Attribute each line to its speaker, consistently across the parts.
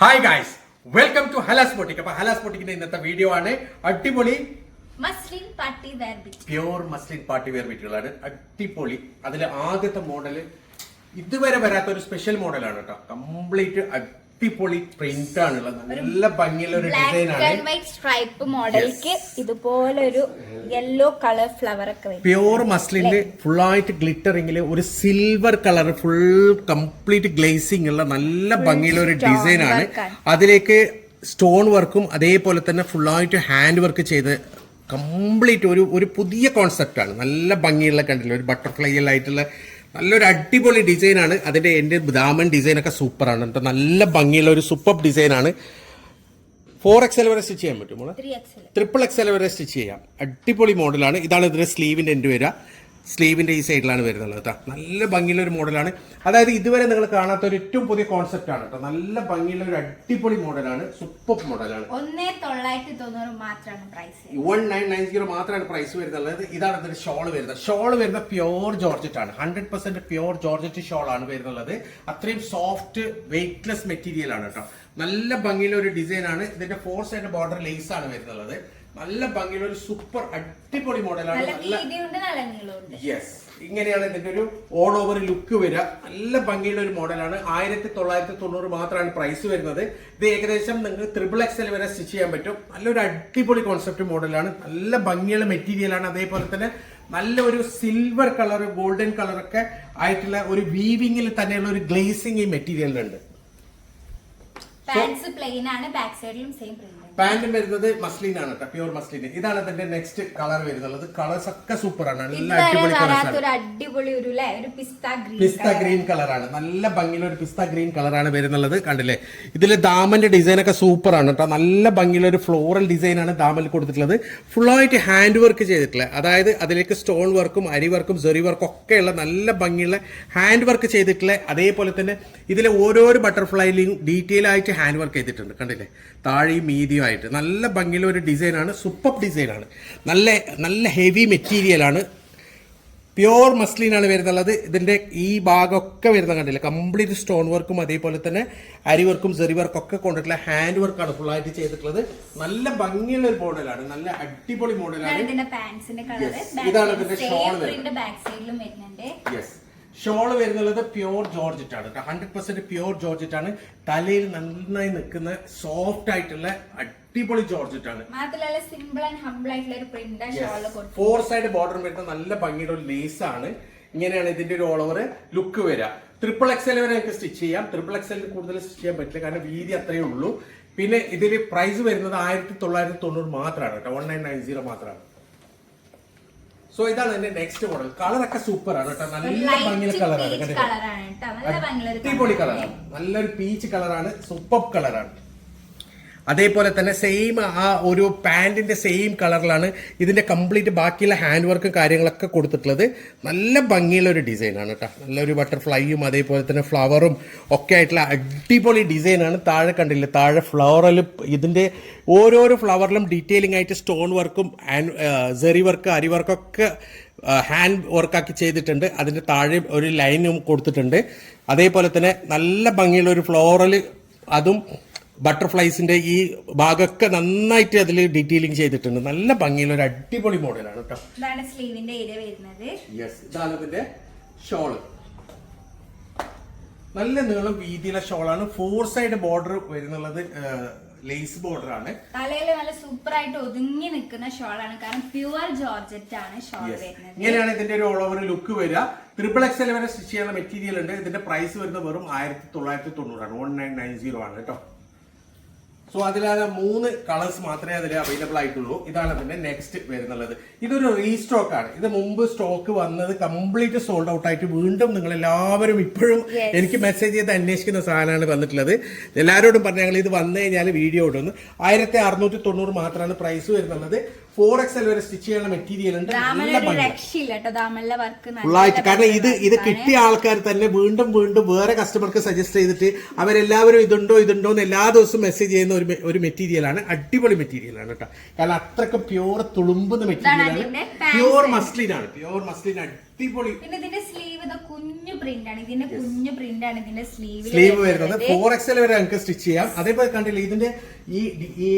Speaker 1: Hi guys welcome to Halas boutique അപ്പൊ ഹലാസ് ബോട്ടിക്കിന്റെ ഇന്നത്തെ വീഡിയോ ആണ്. അടിപൊളി.
Speaker 2: Muslin party wear bit
Speaker 1: pure muslin party wear ബിറ്റുകളാണ് അടിപൊളി. അതിലെ ആദ്യത്തെ മോഡൽ ഇതുവരെ വരാത്ത ഒരു സ്പെഷ്യൽ മോഡലാണ് കേട്ടോ. കംപ്ലീറ്റ് അടിപൊളി പ്രിന്റ് ആണുള്ളത്. നല്ല ഭംഗിയുള്ള ഒരു ഡിസൈൻ ആണ്.
Speaker 2: സ്ട്രൈപ്പ് മോഡലിക്ക് ഇതുപോലെ ഒരു യെല്ലോ കളർ ഫ്ലവർ ഒക്കെ
Speaker 1: പ്യൂർ മസ്ലിന്റെ ഫുൾ ആയിട്ട് ഗ്ലിറ്ററിംഗിൽ ഒരു silver colour full complete glazing ഉള്ള നല്ല ഭംഗിയുള്ള ഒരു ഡിസൈൻ ആണ്. അതിലേക്ക് സ്റ്റോൺ വർക്കും അതേപോലെ തന്നെ ഫുൾ ആയിട്ട് ഹാൻഡ് വർക്ക് ചെയ്ത് കംപ്ലീറ്റ് ഒരു ഒരു പുതിയ കോൺസെപ്റ്റ് ആണ്. നല്ല ഭംഗിയുള്ള കണ്ടില്ല? ഒരു ബട്ടർഫ്ലൈ ആയിട്ടുള്ള നല്ലൊരു അടിപൊളി ഡിസൈൻ ആണ്. അതിന്റെ എന്റെ ദാമൻ ഡിസൈൻ ഒക്കെ സൂപ്പറാണ് കേട്ടോ നല്ല ഭംഗിയുള്ള ഒരു സൂപ്പർ ഡിസൈൻ ആണ്. ഫോർ എക്സൽ വരെ സ്റ്റിച്ച് ചെയ്യാൻ പറ്റും മോളെ?
Speaker 2: എക്സ്
Speaker 1: ട്രിപ്പിൾ എക്സൽ വരെ സ്റ്റിച്ച് ചെയ്യാം. അടിപൊളി മോഡലാണ് ഇതാണ് ഇതിന്റെ സ്ലീവിന്റെ എന്റെ വരിക. സ്ലീവിന്റെ ഈ സൈഡിലാണ് വരുന്നത് കേട്ടോ. നല്ല ഭംഗിയുള്ള ഒരു മോഡലാണ്. അതായത് ഇതുവരെ നിങ്ങൾ കാണാത്ത ഒരു ഏറ്റവും പുതിയ കോൺസെപ്റ്റ് ആണ് കേട്ടോ. നല്ല ഭംഗിയുള്ള ഒരു അടിപൊളി മോഡലാണ്. സൂപ്പർ മോഡലാണ്.
Speaker 2: ഒന്നേ തൊള്ളായിരത്തി തൊണ്ണൂറ് മാത്രമാണ് price
Speaker 1: one nine nine zero മാത്രമാണ് പ്രൈസ് വരുന്നത്. ഇതാണ് ഇതിന്റെ ഷോൾ വരുന്നത്. ഷോൾ വരുന്ന പ്യോർ ജോർജറ്റ് ആണ്. Hundred percent pure georgette shawl ആണ് വരുന്നത് അത്രയും സോഫ്റ്റ് വെയ്റ്റ്ലെസ് മെറ്റീരിയൽ ആണ് കേട്ടോ. നല്ല ഭംഗിയുള്ള ഒരു ഡിസൈൻ ആണ്. ഇതിന്റെ ഫോർ സൈഡ് ബോർഡർ ലേസ് ആണ് വരുന്നത് നല്ല ഭംഗിയുള്ള ഒരു സൂപ്പർ അടിപൊളി മോഡലാണ്
Speaker 2: നല്ല
Speaker 1: യെസ് ഇങ്ങനെയാണ് ഇതിന്റെ ഒരു ഓൾ ഓവർ ലുക്ക് വരിക. നല്ല ഭംഗിയുള്ള ഒരു മോഡലാണ് ആയിരത്തി തൊള്ളായിരത്തി തൊണ്ണൂറ് മാത്രമാണ് പ്രൈസ് വരുന്നത്. ഇത് ഏകദേശം നിങ്ങൾക്ക് ത്രിപിൾ എക്സൽ വരെ സ്റ്റിച്ച് ചെയ്യാൻ പറ്റും. നല്ലൊരു അടിപൊളി കോൺസെപ്റ്റ് മോഡലാണ് നല്ല ഭംഗിയുള്ള മെറ്റീരിയലാണ് അതേപോലെ തന്നെ നല്ല ഒരു സിൽവർ കളർ ഗോൾഡൻ കളറൊക്കെ ആയിട്ടുള്ള ഒരു വീവിങ്ങിൽ തന്നെയുള്ള ഒരു ഗ്ലേസിംഗ് ഈ മെറ്റീരിയലിനുണ്ട്
Speaker 2: പ്ലെയിൻ ആണ്. ബാക്ക് സൈഡിലും സെയിം പ്രിന്റ്
Speaker 1: പാന്റും വരുന്നത് മസ്ലിൻ ആണ് കേട്ടോ പ്യൂർ മസ്ലിൻ. ഇതാണ് അതിന്റെ നെക്സ്റ്റ് കളർ വരുന്നത് കളേഴ്സ് ഒക്കെ സൂപ്പർ ആണ്. നല്ല അടിപൊളി കളേഴ്സ്
Speaker 2: ഒരു അടിപൊളി ഒരു ഒരു പിസ്ത ഗ്രീൻ
Speaker 1: പിസ്ത ഗ്രീൻ കളറാണ് നല്ല ഭംഗിയുള്ള ഒരു പിസ്ത ഗ്രീൻ കളറാണ് വരുന്നുള്ളത്. കണ്ടില്ലേ? ഇതിൽ ദാമന്റെ ഡിസൈൻ ഒക്കെ സൂപ്പർ ആണ് കേട്ടോ. നല്ല ഭംഗിയുള്ള ഒരു ഫ്ലോറൽ ഡിസൈൻ ആണ് ദാമൽ കൊടുത്തിട്ടുള്ളത്. ഫുൾ ആയിട്ട് ഹാൻഡ് വർക്ക് ചെയ്തിട്ടുള്ളത് അതായത് അതിലേക്ക് സ്റ്റോൺ വർക്കും അരി വർക്കും സെറി വർക്കും ഒക്കെയുള്ള നല്ല ഭംഗിയുള്ള ഹാൻഡ് വർക്ക് ചെയ്തിട്ടുള്ള അതേപോലെ തന്നെ ഇതിലെ ഓരോരോ ബട്ടർഫ്ലൈയിലും ഡീറ്റെയിൽ ആയിട്ട് ഹാൻഡ് വർക്ക് ചെയ്തിട്ടുണ്ട്. കണ്ടില്ലേ? താഴെയും മീതിയും ആയിട്ട് നല്ല ഭംഗിയുള്ള ഒരു ഡിസൈനാണ് സൂപ്പർ ഡിസൈനാണ്. നല്ല നല്ല ഹെവി മെറ്റീരിയലാണ് പ്യോർ മസ്ലിനാണ് വരുന്നുള്ളത്. ഇതിന്റെ ഈ ഭാഗമൊക്കെ വരുന്ന കണ്ടില്ല? കംപ്ലീറ്റ് സ്റ്റോൺ വർക്കും അതേപോലെ തന്നെ അരി വർക്കും സെറി വർക്കും ഒക്കെ കൊണ്ടിട്ടുള്ള ഹാൻഡ് വർക്കാണ് ഫുൾ ആയിട്ട് ചെയ്തിട്ടുള്ളത്. നല്ല ഭംഗിയുള്ള ഒരു മോഡലാണ് നല്ല അടിപൊളി മോഡലാണ് ഇതാണ് ഇതിന്റെ ഷോൾ വരുന്നത്. യെസ് ഷോൾ വരുന്നുള്ളത് പ്യോർ ജോർജറ്റ് ആണ് ഹൺഡ്രഡ് പെർസെന്റ് പ്യോർ ജോർജറ്റ് ആണ് തലയിൽ നന്നായി നിൽക്കുന്ന സോഫ്റ്റ് ആയിട്ടുള്ള അടിപൊളി ജോർജറ്റ് ആണ്
Speaker 2: മാത്രമല്ല സിമ്പിൾ ആൻഡ് ഹംബിൾ ആയിട്ടുള്ള ഒരു പ്രിന്റ്
Speaker 1: ഫോർ സൈഡ് ബോർഡർ വരുന്ന നല്ല ഭംഗിയുടെ ഒരു ലേസ് ആണ്. ഇങ്ങനെയാണ് ഇതിന്റെ ഒരു ഓൾ ഓവർ ലുക്ക് വരിക ട്രിപ്പിൾ എക്സൽ വരെ നമുക്ക് സ്റ്റിച്ച് ചെയ്യാം. ട്രിപ്പിൾ എക്സൽ കൂടുതൽ സ്റ്റിച്ച് ചെയ്യാൻ പറ്റില്ല കാരണം വീതി അത്രയേ ഉള്ളൂ. പിന്നെ ഇതിൽ പ്രൈസ് വരുന്നത് ആയിരത്തി തൊള്ളായിരത്തി തൊണ്ണൂറ് മാത്രമാണ് കേട്ടോ വൺ നയൻ നയൻ സീറോ മാത്രമാണ് സോ ഇതാണ് എന്റെ നെക്സ്റ്റ് മോഡൽ കളറൊക്കെ സൂപ്പർ ആണ് കേട്ടോ. നല്ല ഭംഗിയുള്ള കളറാണ് അടിപൊളി കളറാണ് നല്ലൊരു പീച്ച് കളറാണ് സൂപ്പർ കളറാണ് അതേപോലെ തന്നെ സെയിം ആ ഒരു പാന്റിന്റെ സെയിം കളറിലാണ് ഇതിന്റെ കംപ്ലീറ്റ് ബാക്കിയുള്ള ഹാൻഡ് വർക്കും കാര്യങ്ങളൊക്കെ കൊടുത്തിട്ടുള്ളത്. നല്ല ഭംഗിയുള്ള ഒരു ഡിസൈനാണ് കേട്ടോ നല്ലൊരു ബട്ടർഫ്ലൈയും അതേപോലെ തന്നെ ഫ്ലവറും ഒക്കെ ആയിട്ടുള്ള അടിപൊളി ഡിസൈനാണ് താഴെ കണ്ടില്ലേ താഴെ ഫ്ലവറിലും ഇതിന്റെ ഓരോരോ ഫ്ലവറിലും ഡീറ്റെയിലിംഗ് ആയിട്ട് സ്റ്റോൺ വർക്കും സെറി വർക്ക് അരി വർക്കൊക്കെ ഹാൻഡ് വർക്കാക്കി ചെയ്തിട്ടുണ്ട്. അതിന്റെ താഴെ ഒരു ലൈനും കൊടുത്തിട്ടുണ്ട്. അതേപോലെ തന്നെ നല്ല ഭംഗിയുള്ള ഒരു ഫ്ലോറൽ അതും ബട്ടർഫ്ലൈസിന്റെ ഈ ഭാഗമൊക്കെ നന്നായിട്ട് അതിൽ ഡീറ്റെയിലിംഗ് ചെയ്തിട്ടുണ്ട്. നല്ല ഭംഗിയുള്ള ഒരു അടിപൊളി മോഡലാണ് കേട്ടോ
Speaker 2: ഇതാണ് സ്ലീവിന്റെ ഏരിയ വരുന്നത്.
Speaker 1: യെസ് ഇതാണ് ഇതിന്റെ ഷോൾ. നല്ല നീളം വീതിയിലെ ഷോളാണ്. ഫോർ സൈഡ് ബോർഡർ വരുന്നുള്ളത് ലേസ് ബോർഡർ ആണ്.
Speaker 2: തലയിൽ നല്ല സൂപ്പർ ആയിട്ട് ഒതുങ്ങി നിൽക്കുന്ന ഷോളാണ്. കാരണം പ്യുവർ ജോർജറ്റ് ആണ് ഷോൾ വരുന്നത്.
Speaker 1: ഇങ്ങനെയാണ് ഇതിന്റെ ഒരു ഓൾ ഓവർ ലുക്ക് വരിക. ട്രിപ്പിൾ എക്സൽ വരെ സ്റ്റിച്ച് ചെയ്യുന്ന മെറ്റീരിയൽ ഉണ്ട്. ഇതിന്റെ പ്രൈസ് വരുന്നത് വെറും ആയിരത്തി തൊള്ളായിരത്തി തൊണ്ണൂറാണ് വൺ നയൻ നയൻ സീറോ ആണ് കേട്ടോ സോ അതിലാകെ മൂന്ന് കളേഴ്സ് മാത്രമേ അതിൽ അവൈലബിൾ ആയിട്ടുള്ളൂ. ഇതാണ് അതിന്റെ നെക്സ്റ്റ് വരുന്നുള്ളത്. ഇതൊരു റീസ്റ്റോക്ക് ആണ്. ഇത് മുമ്പ് സ്റ്റോക്ക് വന്നത് കംപ്ലീറ്റ് സോൾഡ് ഔട്ട് ആയിട്ട് വീണ്ടും നിങ്ങൾ എല്ലാവരും ഇപ്പോഴും എനിക്ക് മെസ്സേജ് ചെയ്ത് അന്വേഷിക്കുന്ന സാധനമാണ് വന്നിട്ടുള്ളത്. എല്ലാവരോടും പറഞ്ഞു ഞങ്ങൾ ഇത് വന്നു കഴിഞ്ഞാൽ വീഡിയോ ഇടുന്നു. ആയിരത്തി അറുന്നൂറ്റി തൊണ്ണൂറ് മാത്രമാണ് പ്രൈസ് വരുന്നത്. ഫോർ എക്സ് എൽ വരെ സ്റ്റിച്ച് ചെയ്യുന്ന മെറ്റീരിയൽ ഉണ്ട്. ഫുള്ളായിട്ട്. കാരണം ഇത് ഇത് കിട്ടിയ ആൾക്കാർ തന്നെ വീണ്ടും വീണ്ടും വേറെ കസ്റ്റമർക്ക് സജസ്റ്റ് ചെയ്തിട്ട് അവരെല്ലാവരും ഇതുണ്ടോ ഇതുണ്ടോ എന്ന് എല്ലാ ദിവസവും മെസ്സേജ് ചെയ്യുന്ന ഒരു ഒരു മെറ്റീരിയലാണ് അടിപൊളി മെറ്റീരിയലാണ് കേട്ടോ. കാരണം അത്രയ്ക്ക് പ്യൂർ തുളുമ്പുന്ന മെറ്റീരിയലാണ്
Speaker 2: pants.
Speaker 1: പ്യൂർ മസ്ലിൻ ആണ് പ്യൂർ മസ്ലിൻ അടിപൊളി.
Speaker 2: പിന്നെ ഇതിന്റെ സ്ലീവ് ഇത് കുഞ്ഞു പ്രിന്റ് ആണ്. ഇതിന്റെ കുഞ്ഞു പ്രിന്റ് ആണ് ഇതിന്റെ സ്ലീവ്
Speaker 1: സ്ലീവ് വരുന്നത്. ഫോർ എക്സൽ വരെ നമുക്ക് സ്റ്റിച്ച് ചെയ്യാം. അതേപോലെ കണ്ടില്ല ഇതിന്റെ ഈ ഈ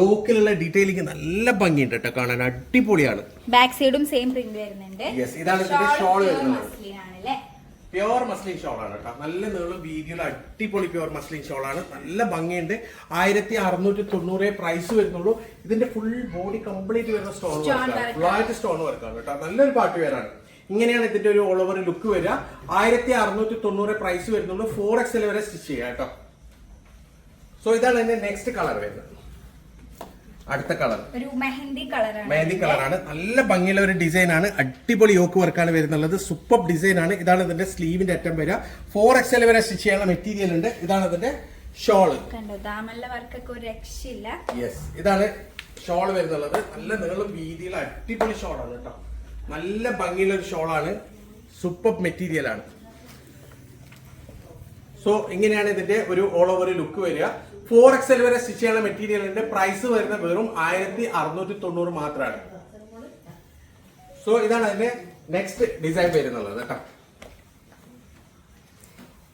Speaker 1: യോക്കിലുള്ള ഡീറ്റെയിലിംഗ് നല്ല ഭംഗിയുണ്ട് കേട്ടോ കാണാൻ. അടിപൊളിയാണ്.
Speaker 2: ബാക്ക് സൈഡും സെയിം പ്രിന്റ് വരുന്നുണ്ട്.
Speaker 1: Yes, ഇതാണ് ഇതിന്റെ ഷോൾ വരുന്നത്. പ്യുവർ മസ്ലിൻ ഷോളാണ് ആണ് കേട്ടോ. നല്ല നീളം വീതിയുള്ള അടിപൊളി പ്യുവർ മസ്ലിൻ ഷോളാണ് ആണ്. നല്ല ഭംഗിയുണ്ട്. ആയിരത്തി അറുന്നൂറ്റി തൊണ്ണൂറേ പ്രൈസ് വരുന്നുള്ളൂ. ഇതിന്റെ ഫുൾ ബോഡി കംപ്ലീറ്റ് വരുന്ന സ്റ്റോൺ വർക്കാണ് സ്റ്റോൺ വർക്കാണ് കേട്ടോ. നല്ലൊരു പാട്ട് വെയറാണ് ഇങ്ങനെയാണ് ഇതിന്റെ ഒരു ഓൾ ഓവർ ലുക്ക് വരിക. ആയിരത്തി അറുന്നൂറ്റി തൊണ്ണൂറ് പ്രൈസ് വരുന്നുള്ളൂ ഫോർ എക്സൽ വരെ സ്റ്റിച്ച് ചെയ്യാം കേട്ടോ. സോ ഇതാണ് എന്റെ നെക്സ്റ്റ് കളർ വരുന്നത്. അടുത്ത കളർ.
Speaker 2: ഒരു മെഹന്തി കളറാണ്.
Speaker 1: മെഹന്തി കളറാണ്. നല്ല ഭംഗിയുള്ള ഒരു ഡിസൈൻ ആണ്. അടിപൊളി യോക്ക് വർക്കാണ് വരുന്നുള്ളത്. സൂപ്പർ ഡിസൈൻ ആണ്. ഇതാണ് ഇതിന്റെ സ്ലീവിന്റെ അറ്റം വരിക. ഫോർ എക്സൽ വരെ സ്റ്റിച്ച് ചെയ്യാനുള്ള മെറ്റീരിയൽ ഉണ്ട്. ഇതാണ് ഇതിന്റെ ഷോൾ
Speaker 2: കണ്ടോ? ദാമല്ല വർക്കൊക്കെ ഒരു രക്ഷയില്ല.
Speaker 1: യെസ് ഇതാണ് ഷോൾ വരുന്നുള്ളത്. നല്ല നീളം വീതിയുള്ള അടിപൊളി ഷോളാണ് കേട്ടോ. നല്ല ഭംഗിയുള്ള ഒരു ഷോളാണ് സൂപ്പർ മെറ്റീരിയൽ ആണ്. സോ ഇങ്ങനെയാണ് ഇതിന്റെ ഒരു ഓൾ ഓവർ ലുക്ക് വരിക. ഫോർ എക്സൽ വരെ സ്റ്റിച്ച് ചെയ്യുന്ന മെറ്റീരിയലിന്റെ പ്രൈസ് വരുന്ന വെറും ആയിരത്തി അറുന്നൂറ്റി തൊണ്ണൂറ് മാത്രമാണ് സോ ഇതാണ് അതിന്റെ നെക്സ്റ്റ് ഡിസൈൻ വരുന്നുള്ളത് കേട്ടോ.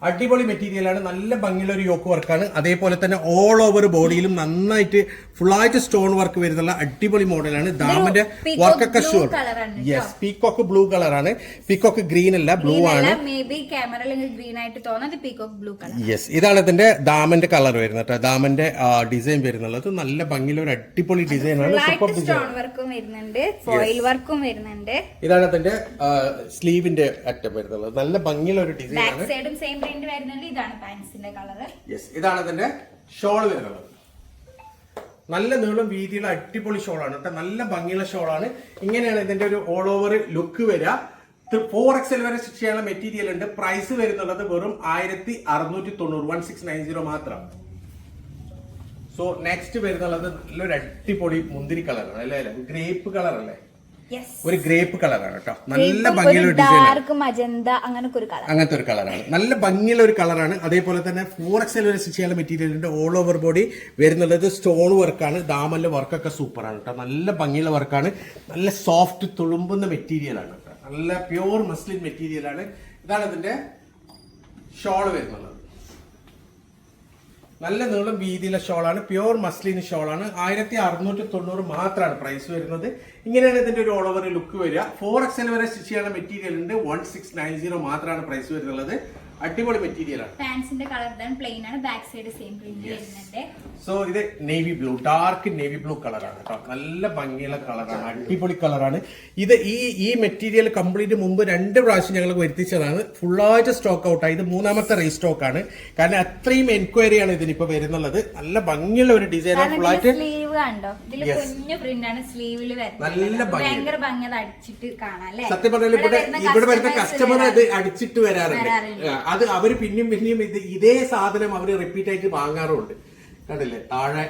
Speaker 1: അടിപൊളി മെറ്റീരിയലാണ് നല്ല ഭംഗിയുള്ള ഒരു യോക്ക് വർക്കാണ്. അതേപോലെ തന്നെ ഓൾ ഓവർ ബോഡിയിലും നന്നായിട്ട് ഫുൾ ആയിട്ട് സ്റ്റോൺ വർക്ക് വരുന്നുള്ള അടിപൊളി മോഡലാണ്. ദാമന്റെ വർക്കൊക്കെ
Speaker 2: sure
Speaker 1: sure. Yes peacock blue കളറാണ് പീക്കോക്ക് ഗ്രീൻ അല്ല ബ്ലൂ ആണ്. യെസ് ഇതാണ് ഇതിന്റെ ദാമന്റെ കളർ വരുന്നത് കേട്ടോ ദാമന്റെ ഡിസൈൻ വരുന്നുള്ളത്. നല്ല ഭംഗിയുള്ള ഒരു അടിപൊളി ഡിസൈൻ ആണ്. സൂപ്പർ ഡിസൈൻ
Speaker 2: വർക്കും വരുന്നുണ്ട്. ഫോയിൽ വർക്കും വരുന്നുണ്ട്.
Speaker 1: ഇതാണ് ഇതിന്റെ സ്ലീവിന്റെ അറ്റം വരുന്നുള്ളത്. നല്ല ഭംഗിയുള്ള ഒരു ഡിസൈൻ ആണ്.
Speaker 2: പ്രിന്റ് വരുന്നുണ്ട് ഇതാണ് പാൻസിന്റെ കളർ
Speaker 1: യെസ് ഇതാണ് അതിന്റെ ഷോൾ വരുന്നത്. നല്ല നീളം വീതിയുള്ള അടിപൊളി ഷോളാണ് കേട്ടോ. നല്ല ഭംഗിയുള്ള ഷോളാണ് ഇങ്ങനെയാണ് ഇതിന്റെ ഒരു ഓൾ ഓവർ ലുക്ക് വരിക. ഫോർ എക്സൽ വരെ സ്റ്റിച്ച് ചെയ്യാനുള്ള മെറ്റീരിയൽ ഉണ്ട്. പ്രൈസ് വരുന്നുള്ളത് വെറും ആയിരത്തി അറുന്നൂറ്റി തൊണ്ണൂറ് വൺ സിക്സ് നയൻ സീറോ മാത്രം. സോ നെക്സ്റ്റ് വരുന്നുള്ളത് നല്ലൊരു അടിപൊളി മുന്തിരി കളറാണ് അല്ലേ അല്ലേ? ഗ്രേപ്പ് കളർ അല്ലേ? ഒരു ഗ്രേപ്പ് കളറാണ് കേട്ടോ. നല്ല ഭംഗിയുള്ള ഡിസൈൻ
Speaker 2: മജന്ത അങ്ങനത്തെ ഒരു കളർ.
Speaker 1: അങ്ങനത്തെ ഒരു കളറാണ്. നല്ല ഭംഗിയുള്ള ഒരു കളറാണ്. അതേപോലെ തന്നെ ഫോർ എക്സൽ വരെ സ്റ്റിച്ച് ചെയ്യാനുള്ള മെറ്റീരിയൽ ഉണ്ട്. ഓൾ ഓവർ ബോഡി വരുന്നുള്ളത് സ്റ്റോൺ വർക്കാണ് ദാമല്ല വർക്കൊക്കെ സൂപ്പറാണ് കേട്ടോ. നല്ല ഭംഗിയുള്ള വർക്കാണ് നല്ല സോഫ്റ്റ് തുളുമ്പുന്ന മെറ്റീരിയലാണ് കേട്ടോ. നല്ല പ്യുവർ മസ്ലിൻ മെറ്റീരിയലാണ് ഇതാണ് ഇതിന്റെ ഷോൾ വരുന്നുള്ളത്. നല്ല നീളം വീതിയിലെ ഷോളാണ്. പ്യുവർ മസ്ലിൻ ഷോളാണ്. ആയിരത്തി അറുന്നൂറ്റി തൊണ്ണൂറ് മാത്രമാണ് പ്രൈസ് വരുന്നത്. ഇങ്ങനെയാണ് ഇതിന്റെ ഒരു ഓൾ ഓവർ ലുക്ക് വരിക. ഫോർ എക്സൽ വരെ സ്റ്റിച്ച് ചെയ്യാനുള്ള മെറ്റീരിയൽ ഉണ്ട്. വൺ സിക്സ് നയൻ സീറോ മാത്രമാണ് പ്രൈസ് വരുന്നുള്ളത് അടിപൊളി മെറ്റീരിയലാണ്
Speaker 2: പാൻസിന്റെ കളർ ഇതാണ് പ്ലെയിൻ ആണ്. ബാക്ക് സൈഡ് സെയിം പ്രിന്റ് വരുന്നുണ്ട്.
Speaker 1: സോ ഇത് navy blue dark navy blue കളറാണ് കേട്ടോ നല്ല ഭംഗിയുള്ള കളറാണ് അടിപൊളി കളറാണ് ഇത് ഈ ഈ മെറ്റീരിയൽ കംപ്ലീറ്റ് മുമ്പ് രണ്ട് പ്രാവശ്യം ഞങ്ങൾ വരുത്തിച്ചതാണ്. ഫുള്ളായിട്ട് സ്റ്റോക്ക് ഔട്ടായി ഇത് മൂന്നാമത്തെ റീസ്റ്റോക്ക് ആണ്. കാരണം അത്രയും എൻക്വയറിയാണ് ഇതിനിപ്പോ വരുന്നുള്ളത്. നല്ല ഭംഗിയുള്ള ഒരു ഡിസൈനാണ് ഫുള്ളായിട്ട്
Speaker 2: സ്ലീവ് കണ്ടോ?
Speaker 1: ഇതിൽ
Speaker 2: കുഞ്ഞു പ്രിന്റ് ആണ് സ്ലീവിൽ വരുന്നത്. ഭയങ്കര ഭംഗി അത് അടിച്ചിട്ട് കാണാം അല്ലേ?
Speaker 1: സത്യം പറഞ്ഞാൽ ഇവിടെ ഇവിടെ വരുന്ന കസ്റ്റമർ ഇത് അടിച്ചിട്ട് വരാറുണ്ട്. അത് അവർ പിന്നെയും പിന്നെയും ഇത് ഇതേ സാധനം അവർ റിപ്പീറ്റ് ആയിട്ട് വാങ്ങാറുണ്ട് കണ്ടില്ലേ? താഴെ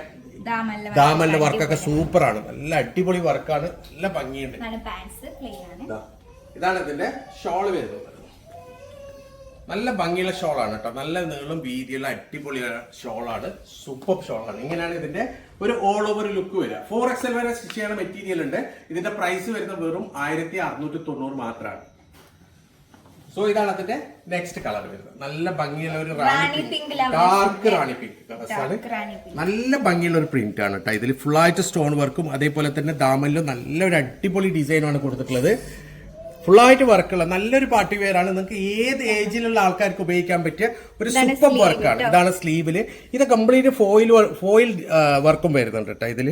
Speaker 2: ദാമല്ല
Speaker 1: വർക്കൊക്കെ സൂപ്പറാണ്. നല്ല അടിപൊളി വർക്കാണ് നല്ല ഭംഗിയുണ്ട്.
Speaker 2: ഇതാണ്
Speaker 1: ഇതിന്റെ ഷോൾ വരുന്നത്. നല്ല ഭംഗിയുള്ള ഷോളാണ് കേട്ടോ. നല്ല നീളം വീതിയുള്ള അടിപൊളി ഷോളാണ്. സൂപ്പർ ഷോളാണ്. ഇങ്ങനെയാണ് ഇതിന്റെ ഒരു ഓൾ ഓവർ ലുക്ക് വരിക. ഫോർ എക്സൽ വരെ സ്റ്റിച്ച് ചെയ്യുന്ന മെറ്റീരിയൽ ഉണ്ട്. ഇതിന്റെ പ്രൈസ് വരുന്നത് വെറും ആയിരത്തി അറുന്നൂറ്റി തൊണ്ണൂറ് മാത്രമാണ്. സോ ഇതാണ് അതിന്റെ നെക്സ്റ്റ് കളർ വരുന്നത്. നല്ല ഭംഗിയുള്ള ഒരു
Speaker 2: rani
Speaker 1: pink dark rani pink. നല്ല ഭംഗിയുള്ള ഒരു പ്രിന്റ് ആണ് കേട്ടോ. ഇതിൽ ആയിട്ട് സ്റ്റോൺ വർക്കും അതേപോലെ തന്നെ ദാമനിലും നല്ലൊരു അടിപൊളി ഡിസൈനാണ് കൊടുത്തിട്ടുള്ളത്. ഫുള്ളായിട്ട് വർക്കുള്ള നല്ലൊരു പാർട്ടി വെയറാണ് ആണ്. നിങ്ങൾക്ക് ഏത് ഏജിലുള്ള ആൾക്കാർക്ക് ഉപയോഗിക്കാൻ പറ്റിയ ഒരു സൂപ്പർ വർക്കാണ് ഇതാണ് സ്ലീവിൽ ഇത് കംപ്ലീറ്റ് ഫോയിൽ ഫോയിൽ വർക്കും വരുന്നുണ്ട് കേട്ടോ ഇതിൽ.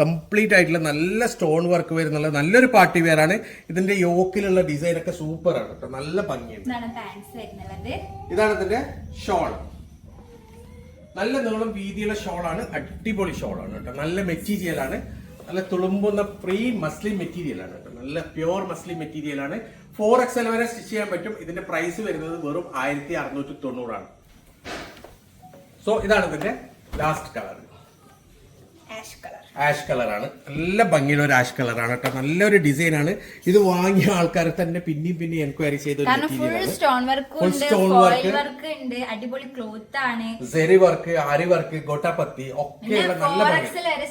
Speaker 1: കംപ്ലീറ്റ് ആയിട്ടുള്ള നല്ല സ്റ്റോൺ വർക്ക് വരുന്നുള്ള നല്ലൊരു പാർട്ടി വെയറാണ് ആണ്. ഇതിന്റെ യോക്കിലുള്ള ഡിസൈൻ ഒക്കെ സൂപ്പർ ആണ് കേട്ടോ നല്ല ഭംഗിയുണ്ട്.
Speaker 2: ഇതാണ്
Speaker 1: ഇതിന്റെ ഷോൾ നല്ല നീളം വീതിയുള്ള ഷോളാണ് അടിപൊളി ഷോളാണ് കേട്ടോ നല്ല മെറ്റീരിയലാണ് നല്ല തുളുമ്പുന്ന ഫ്രീ മസ്ലിൻ മെറ്റീരിയലാണ് കേട്ടോ നല്ല പ്യുവർ മസ്ലിൻ മെറ്റീരിയൽ ആണ്. ഫോർ എക്സൽ വരെ സ്റ്റിച്ച് ചെയ്യാൻ പറ്റും. ഇതിന്റെ പ്രൈസ് വരുന്നത് വെറും ആയിരത്തി അറുന്നൂറ്റി തൊണ്ണൂറാണ് സോ ഇതാണ് ഇതിന്റെ ലാസ്റ്റ് കളർ
Speaker 2: ആഷ് കളർ
Speaker 1: ആണ്. കളറാണ് നല്ല ഭംഗിയുള്ള ഒരു ആഷ് കളറാണ് കേട്ടോ. നല്ലൊരു ഡിസൈൻ ആണ്. ഇത് വാങ്ങിയ ആൾക്കാർ തന്നെ പിന്നെയും പിന്നെയും എൻക്വയറി ചെയ്ത
Speaker 2: ഫുൾ സ്റ്റോൺ വർക്കും അടിപൊളി ക്ലോത്ത് ആണ്.
Speaker 1: സെറി വർക്ക് അരി വർക്ക് ഗോട്ടാപ്പത്തി ഒക്കെയുള്ള
Speaker 2: പിന്നെ
Speaker 1: നല്ല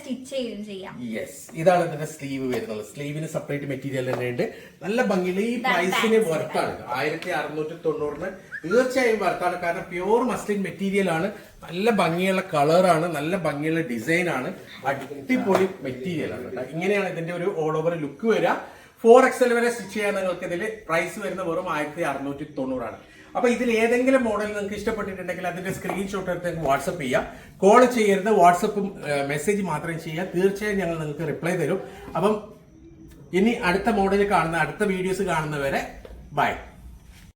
Speaker 2: സ്റ്റിച്ച് ചെയ്യുകയും ചെയ്യാം.
Speaker 1: യെസ് ഇതാണ് ഇതിന്റെ സ്ലീവ് വരുന്നത്. സ്ലീവിന് സെപ്പറേറ്റ് മെറ്റീരിയൽ തന്നെ ഉണ്ട്. നല്ല ഭംഗിയിൽ ഈ പ്രൈസിന്. വർത്താണ് ആയിരത്തി അറുന്നൂറ്റി തൊണ്ണൂറിന് തീർച്ചയായും വർത്താണ് കാരണം പ്യൂർ മസ്ലിൻ മെറ്റീരിയൽ ആണ്. നല്ല ഭംഗിയുള്ള കളറാണ് നല്ല ഭംഗിയുള്ള ഡിസൈൻ ആണ്. അടിപൊളി മെറ്റീരിയൽ ആണ് കേട്ടോ. ഇങ്ങനെയാണ് ഇതിന്റെ ഒരു ഓൾ ഓവർ ലുക്ക് വരിക. ഫോർ എക്സൽ വരെ സ്റ്റിച്ച് ചെയ്യാൻ നിങ്ങൾക്ക് ഇതിൽ പ്രൈസ് വരുന്ന വെറും ആയിരത്തി അറുന്നൂറ്റി തൊണ്ണൂറാണ് അപ്പൊ ഇതിൽ ഏതെങ്കിലും മോഡൽ നിങ്ങൾക്ക് ഇഷ്ടപ്പെട്ടിട്ടുണ്ടെങ്കിൽ അതിന്റെ സ്ക്രീൻഷോട്ട് എടുത്ത് വാട്സപ്പ് ചെയ്യാം. കോൾ ചെയ്യരുത് വാട്സപ്പ് മെസ്സേജ് മാത്രം ചെയ്യുക തീർച്ചയായും ഞങ്ങൾ നിങ്ങൾക്ക് റിപ്ലൈ തരും. അപ്പം ഇനി അടുത്ത മോഡൽ കാണുന്ന അടുത്ത വീഡിയോസ് കാണുന്നവരെ ബൈ